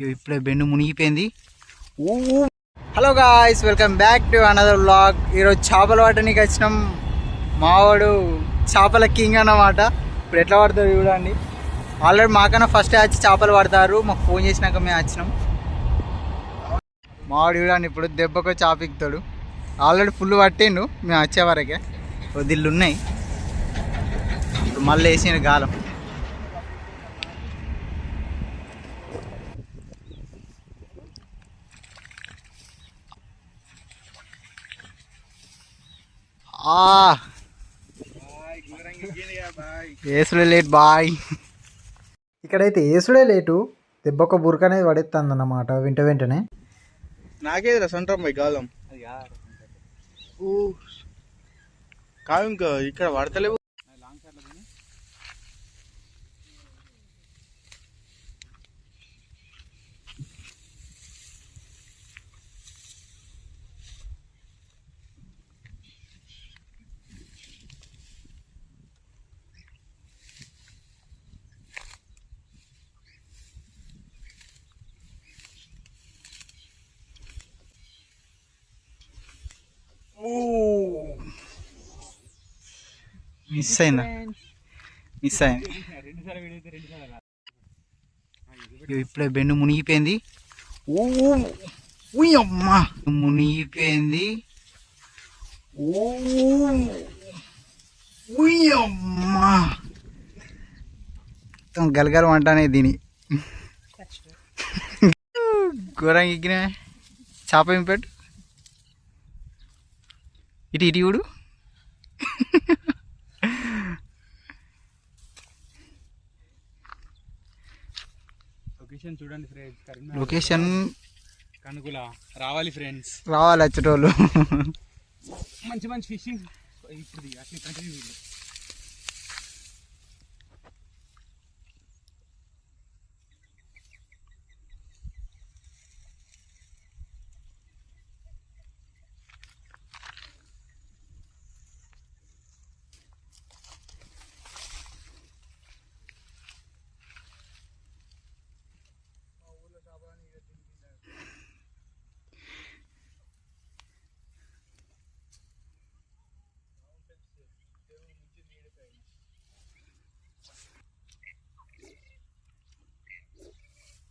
ఇగో ఇప్పుడే బెండు మునిగిపోయింది. ఊ hello guys welcome back to another blog ఈరోజు చేపలు పట్టడానికి వచ్చినాం. మావాడు చేపల కింగ్ అన్నమాట. ఇప్పుడు ఎట్లా పడతారు చూడండి. ఆల్రెడీ మాకన్నా ఫస్ట్ వచ్చి చేపలు పడతారు. మాకు ఫోన్ చేసినాక మేము వచ్చినాం. మావాడు చూడండి ఇప్పుడు దెబ్బకు చాపిక్తాడు. Already full పట్టిండు. మేము వచ్చే వరకే. వదిళ్ళు ఉన్నాయి ఇప్పుడు మళ్ళీ వేసిన గాలం. ఏసుడే లేట్ బాయ్. ఇక్కడైతే ఏసుడే లేటు దెబ్బొక్క బురక అనేది పడేస్తుంది అన్నమాట వెంట వెంటనే. నాకేదిరా సొంతం పోయి కాలం కాదు. ఇంకా ఇక్కడ పడతలేవు మిస్ అయిందా మిస్ అయింది ఇప్పుడే బెండు మునిగిపోయింది ఓ అమ్మా మునిగిపోయింది ఓ అమ్మా మొత్తం గలగలం అంటానే దీని ఘోరంగా ఎక్కిన చేప ఏం పెట్టు ఇటు ఇటు చూడు లొకేషన్ చూడండి ఫ్రెండ్స్. లొకేషన్? కనుకుల రావాలి ఫ్రెండ్స్. రావాలి వచ్చేటోళ్ళు. మంచి మంచి ఫిషింగ్. ఇప్పుడు అట్లా కంటిన్యూ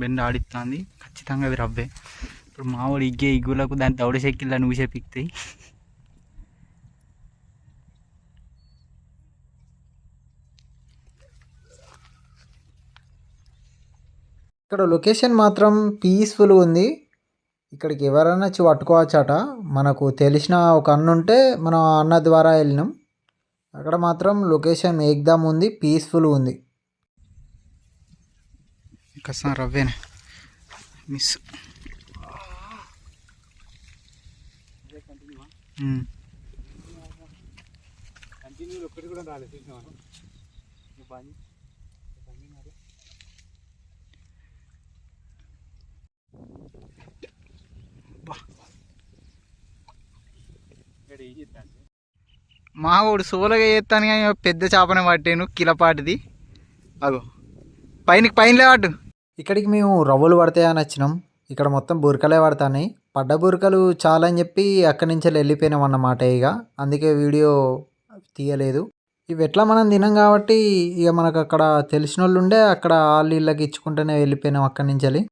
బెండ ఆడిస్తుంది ఖచ్చితంగా అవి రవ్వే. ఇప్పుడు మావాడు ఇగ్గే ఇగ్గులకు దాని దౌడ చెక్కిళ్ళ నువ్వు పిక్తాయి ఇక్కడ లొకేషన్ మాత్రం పీస్ఫుల్ ఉంది. ఇక్కడికి ఎవరైనా వచ్చి పట్టుకోవచ్చట. మనకు తెలిసిన ఒక అన్న ఉంటే మనం అన్న ద్వారా వెళ్ళినాం. అక్కడ మాత్రం లొకేషన్ ఏకదమ్ ఉంది పీస్ఫుల్ ఉంది. కసం రవ్వేనే మిస్ కంటిన్యూ ఒక్కటి కూడా రాలేదు మా వాడు సోలగా చేస్తాను కానీ పెద్ద చేపనే పట్టాను కిలపాటిది. అగో. పైన పైన పట్టు. ఇక్కడికి మేము రవ్వలు పడతాయని వచ్చినాం. ఇక్కడ మొత్తం బురకలే పడతాయి పడ్డ బురకలు చాలా అని చెప్పి అక్కడి నుంచి వెళ్ళిపోయినాం అన్నమాట ఇక. అందుకే వీడియో తీయలేదు. ఇవి ఎట్లా మనం తినం కాబట్టి ఇక మనకు అక్కడ తెలిసిన వాళ్ళు ఉండే అక్కడ వాళ్ళు ఇళ్ళకి ఇచ్చుకుంటూనే వెళ్ళిపోయినాం అక్కడి నుంచి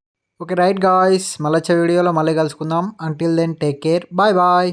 ఓకే రైట్ గాయ్స్ మళ్ళీ వచ్చే వీడియోలో మళ్ళీ కలుసుకుందాం. Until then take care bye bye